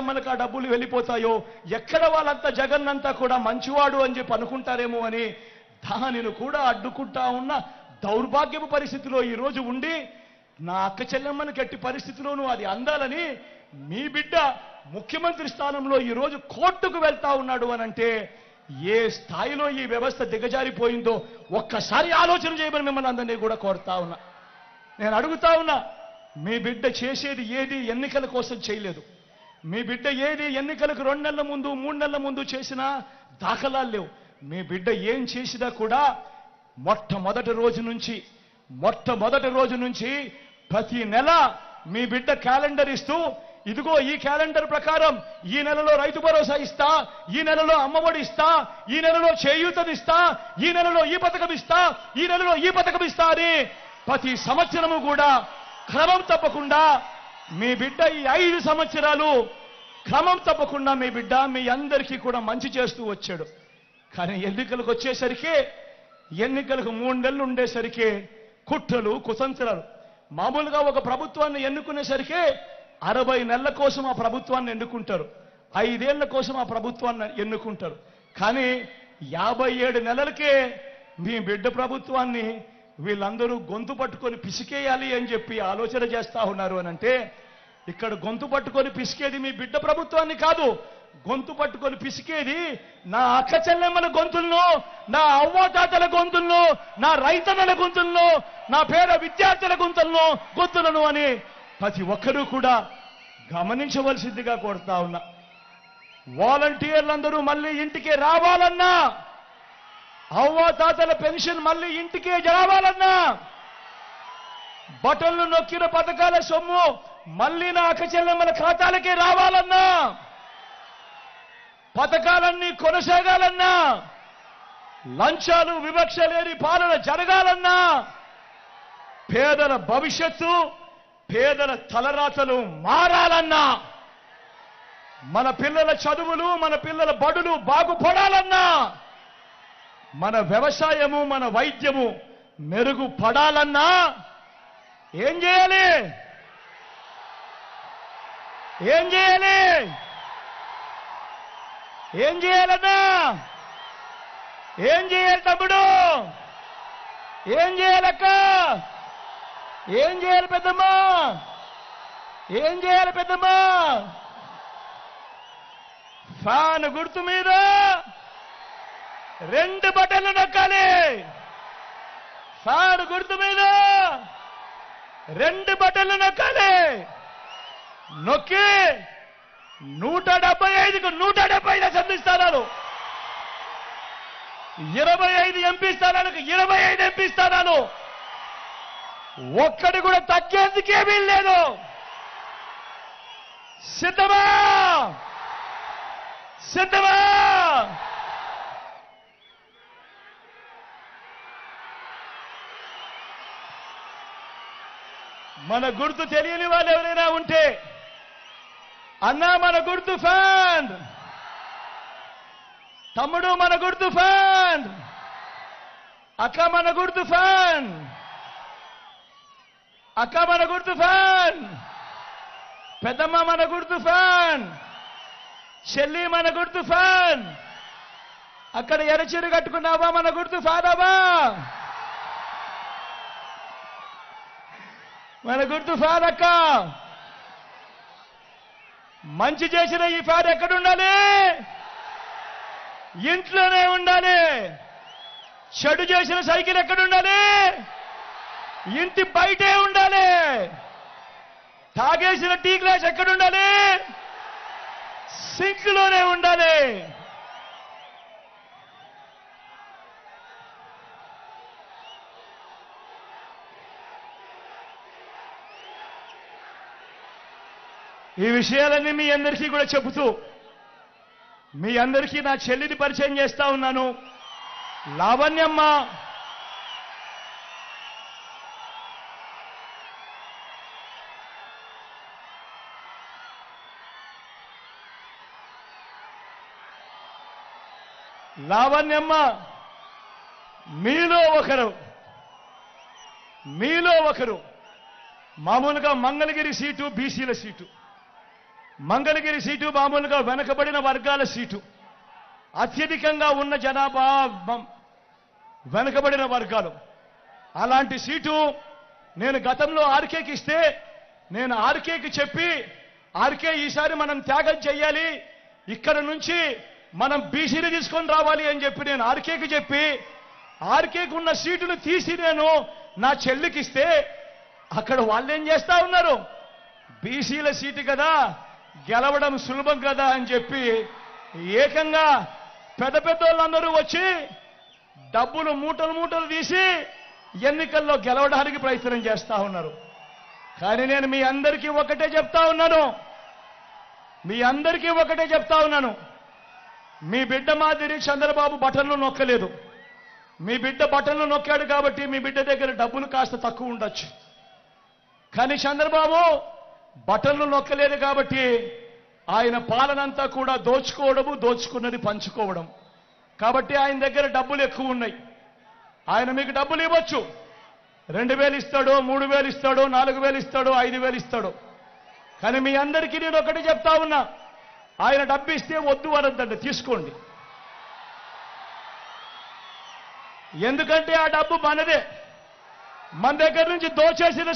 మనకు ఆ డబ్బులు వెళ్ళిపోతాయో? ఎక్కడ వాళ్ళంతా జగన్ అంతా కూడా మంచివాడు అని చెప్పి అనుకుంటారేమో అని దానిని కూడా అడ్డుకుంటా ఉన్న దౌర్భాగ్యపు పరిస్థితిలో ఈ రోజు ఉండి నా అక్క చెల్లెమ్మని గట్టి పరిస్థితిలోనూ అది అందాలని మీ బిడ్డ ముఖ్యమంత్రి స్థానంలో ఈ రోజు కోర్టుకు వెళ్తా ఉన్నాడు అని అంటే ఏ స్థాయిలో ఈ వ్యవస్థ దిగజారిపోయిందో ఒక్కసారి ఆలోచన చేయమని మిమ్మల్ని అందరినీ కూడా కోరుతా ఉన్నా. నేను అడుగుతా ఉన్నా మీ బిడ్డ చేసేది ఏది? ఎన్నికల కోసం చేయలేదు. మీ బిడ్డ ఏది ఎన్నికలకు రెండు నెలల ముందు మూడు నెలల ముందు చేసినా దాఖలాలు లేవు. మీ బిడ్డ ఏం చేసినా కూడా మొట్టమొదటి రోజు నుంచి మొట్టమొదటి రోజు నుంచి ప్రతి నెల మీ బిడ్డ క్యాలెండర్ ఇస్తూ ఇదిగో ఈ క్యాలెండర్ ప్రకారం ఈ నెలలో రైతు భరోసా ఇస్తా ఈ నెలలో అమ్మఒడి ఇస్తా ఈ నెలలో చేయూతనిస్తా ఈ నెలలో ఈ పథకం ఇస్తా ఈ నెలలో ఈ పథకం ఇస్తా అని ప్రతి సంవత్సరము కూడా క్రమం తప్పకుండా మీ బిడ్డ ఈ ఐదు సంవత్సరాలు క్రమం తప్పకుండా మీ బిడ్డ మీ అందరికీ కూడా మంచి చేస్తూ వచ్చాడు. కానీ ఎన్నికలకు వచ్చేసరికి ఎన్నికలకు మూడు నెలలు ఉండేసరికి కుట్రలు కుతంత్రాలు మామూలుగా ఒక ప్రభుత్వాన్ని ఎన్నుకునేసరికి అరవై నెలల కోసం ఆ ప్రభుత్వాన్ని ఎన్నుకుంటారు. ఐదేళ్ళ కోసం ఆ ప్రభుత్వాన్ని ఎన్నుకుంటారు. కానీ యాభై ఏడు నెలలకే మీ బిడ్డ ప్రభుత్వాన్ని వీళ్ళందరూ గొంతు పట్టుకొని పిసికేయాలి అని చెప్పి ఆలోచన చేస్తా ఉన్నారు అని అంటే ఇక్కడ గొంతు పట్టుకొని పిసికేది మీ బిడ్డ ప్రభుత్వాన్ని కాదు. గొంతు పట్టుకొని పిసికేది నా అక్క చెల్లెమ్మల గొంతులను నా అవ్వాతాతల గొంతులను నా రైతన్నల గొంతులను నా పేద విద్యార్థుల గొంతులను గొంతులను అని ప్రతి ఒక్కరూ కూడా గమనించవలసిందిగా కోరుతా ఉన్నా. వాలంటీర్లందరూ మళ్ళీ ఇంటికి రావాలన్నా అవ్వాతాతల పెన్షన్ మళ్ళీ ఇంటికే జరావాలన్నా బటన్లు నొక్కిన పథకాల సొమ్ము మళ్ళీ నా అక్కచెల్లెమ్మల ఖాతాలకే రావాలన్నా. పథకాలన్నీ కొనసాగాలన్నా. లంచాలు వివక్ష లేని పాలన జరగాలన్నా. పేదల భవిష్యత్తు పేదల తలరాతలు మారాలన్నా. మన పిల్లల చదువులు మన పిల్లల బడులు బాగుపడాలన్నా. మన వ్యవసాయము మన వైద్యము మెరుగుపడాలన్నా ఏం చేయాలి? ఏం చేయాలి? ఏం చేయాలన్నా? ఏం చేయాలి తమ్ముడు? ఏం చేయాలక్క ఏం చేయాలి పెద్దమ్మా? ఏం చేయాలి పెద్దమ్మా? ఫ్యాన్ గుర్తు మీద రెండు బటన్లు నొక్కాలి. సార్ గుర్తు మీద. రెండు బటన్లు నొక్కాలి. నొక్కి నూట డెబ్బై ఐదుకు నూట డెబ్బై ఐదు అసెంబ్లీ స్థానాలు. ఇరవై ఐదు ఎంపీ స్థానాలకు ఇరవై ఐదు ఎంపీ స్థానాలు. ఒక్కటి కూడా తగ్గేందుకేమీ లేదు. సిద్ధమా? సిద్ధమా? మన గుర్తు తెలియని వాళ్ళు ఎవరైనా ఉంటే అన్నా మన గుర్తు ఫ్యాన్. తమ్ముడు మన గుర్తు ఫ్యాన్. అక్క మన గుర్తు ఫ్యాన్. అక్క మన గుర్తు ఫ్యాన్. పెద్దమ్మ మన గుర్తు ఫ్యాన్. చెల్లి మన గుర్తు ఫ్యాన్. అక్కడ ఎరచిరు కట్టుకున్నావా మన గుర్తు ఫ్యానవా మన గుర్తు ఫాదక్క మంచి చేసిన ఈ ఫ్యాన్ ఎక్కడ ఉండాలి ఇంట్లోనే ఉండాలి. చెడు చేసిన సైకిల్ ఎక్కడ ఉండాలి ఇంటి బయటే ఉండాలి. తాగేసిన టీ గ్లాస్ ఎక్కడ ఉండాలి సింక్లోనే ఉండాలి. ఈ విషయాలన్నీ మీ అందరికీ కూడా చెబుతూ మీ అందరికీ నా చెల్లిని పరిచయం చేస్తా ఉన్నాను. లావణ్యమ్మ! లావణ్యమ్మ! మీలో ఒకరు. మీలో ఒకరు. మామూలుగా మంగళగిరి సీటు బీసీల సీటు. మంగళగిరి సీటు మామూలుగా వెనకబడిన వర్గాల సీటు. అత్యధికంగా ఉన్న జనాభా వెనకబడిన వర్గాలు. అలాంటి సీటు నేను గతంలో ఆర్కేకి ఇస్తే నేను ఆర్కేకి చెప్పి ఆర్కే ఈసారి మనం త్యాగం చెయ్యాలి ఇక్కడ నుంచి మనం బీసీని తీసుకొని రావాలి అని చెప్పి నేను ఆర్కేకి చెప్పి ఆర్కేకి ఉన్న సీటును తీసి నేను నా చెల్లికిస్తే అక్కడ వాళ్ళు ఏం చేస్తా ఉన్నారు? బీసీల సీటు కదా. గెలవడం సులభం కదా అని చెప్పి ఏకంగా పెద్ద పెద్ద వాళ్ళందరూ వచ్చి డబ్బులు మూటలు మూటలు తీసి ఎన్నికల్లో గెలవడానికి ప్రయత్నం చేస్తా ఉన్నారు. కానీ నేను మీ అందరికీ ఒకటే చెప్తా ఉన్నాను. మీ అందరికీ ఒకటే చెప్తా ఉన్నాను. మీ బిడ్డ మాదిరి చంద్రబాబు బటన్లు నొక్కలేదు. మీ బిడ్డ బటన్లు నొక్కాడు కాబట్టి మీ బిడ్డ దగ్గర డబ్బులు కాస్త తక్కువ ఉండొచ్చు. కానీ చంద్రబాబు బటన్లు నొక్కలేదు కాబట్టి ఆయన పాలనంతా కూడా దోచుకోవడము దోచుకున్నది పంచుకోవడం. కాబట్టి ఆయన దగ్గర డబ్బులు ఎక్కువ ఉన్నాయి. ఆయన మీకు డబ్బులు ఇవ్వచ్చు. రెండు వేలు ఇస్తాడో మూడు వేలు ఇస్తాడో నాలుగు వేలు ఇస్తాడో ఐదు వేలు ఇస్తాడు. కానీ మీ అందరికీ నేను ఒకటి చెప్తా ఉన్నా. ఆయన డబ్బు ఇస్తే వద్దు అనొద్దండి తీసుకోండి. ఎందుకంటే ఆ డబ్బు మనదే. మన దగ్గర నుంచి దోచేసిన